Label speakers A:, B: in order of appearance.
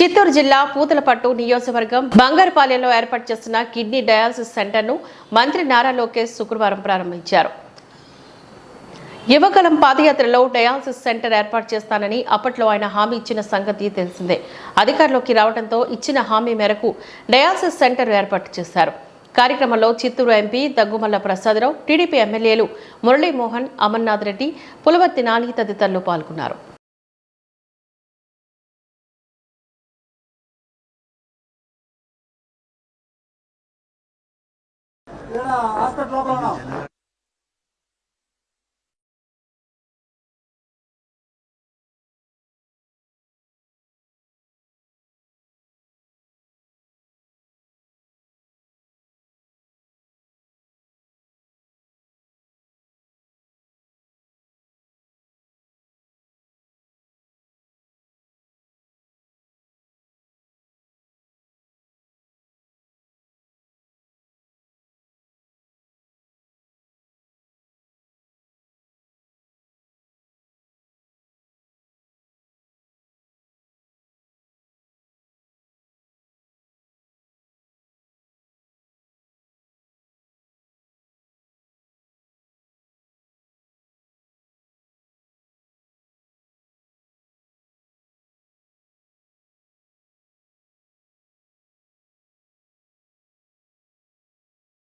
A: చిత్తూరు జిల్లా పూతలపట్టు నియోజకవర్గం బంగారుపాలెంలో ఏర్పాటు చేస్తున్న కిడ్నీ డయాలసిస్ సెంటర్ను మంత్రి నారా లోకేష్ శుక్రవారం ప్రారంభించారు. యువకలం పాదయాత్రలో డయాలసిస్ సెంటర్ ఏర్పాటు చేస్తానని అప్పట్లో ఆయన హామీ ఇచ్చిన సంగతి తెలిసిందే. అధికారంలోకి రావడంతో ఇచ్చిన హామీ మేరకు డయాలసిస్ సెంటర్ ఏర్పాటు చేశారు. కార్యక్రమంలో చిత్తూరు ఎంపీ దగ్గుమల్ల ప్రసాదరావు టీడీపీ ఎమ్మెల్యేలు మురళీమోహన్ అమర్నాథ్ రెడ్డి పులవర్తి నాని తదితరులు పాల్గొన్నారు.
B: హాస్పిటల్ లోపల ఉన్నాం